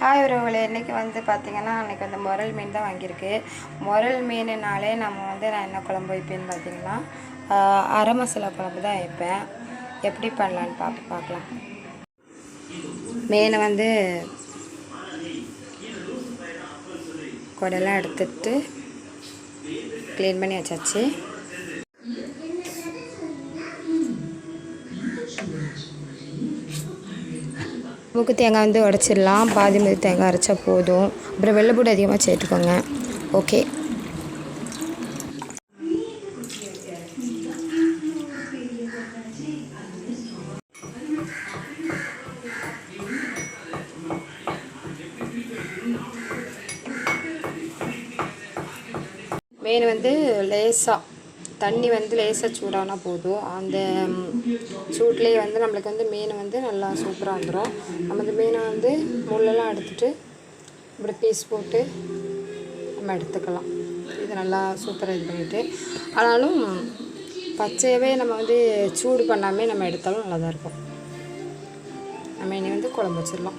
Hi உறவுகளை இன்றைக்கி வந்து பார்த்திங்கன்னா அன்றைக்கி வந்து முரல் மீன் தான் வாங்கியிருக்கு. முரல் மீனுனாலே நம்ம வந்து நான் என்ன குழம்பு வைப்பேன்னு பார்த்திங்கன்னா அரை மசாலா குழம்பு தான் வைப்பேன். எப்படி பண்ணலான்னு பார்த்து பார்க்கலாம் மீனை வந்து குடலாம் எடுத்துட்டு க்ளீன் பண்ணி வச்சாச்சு. மூக்கு தேங்காய் வந்து உடச்சிடலாம். பாதி மீது தேங்காய் அரைச்சா போதும். அப்புறம் வெள்ளைப்பூடு அதிகமாக சேர்த்துக்கோங்க. ஓகே மெயின் வந்து லேசாக தண்ணி வந்து லேசாக சூடானா போதும். அந்த சூட்லேயே வந்து நம்மளுக்கு வந்து மீன் வந்து நல்லா சூப்பராக வந்துடும் நம்ம அந்த மீனை வந்து முள்ளெல்லாம் எடுத்துட்டு இப்படி பீஸ் போட்டு நம்ம எடுத்துக்கலாம். இது நல்லா சூப்பராக இது பண்ணிவிட்டு ஆனாலும் பச்சையவே நம்ம வந்து சூடு பண்ணாமே நம்ம எடுத்தாலும் நல்லா தான் இருக்கும். நம்ம இனி வந்து குழம்பு வச்சிடலாம்.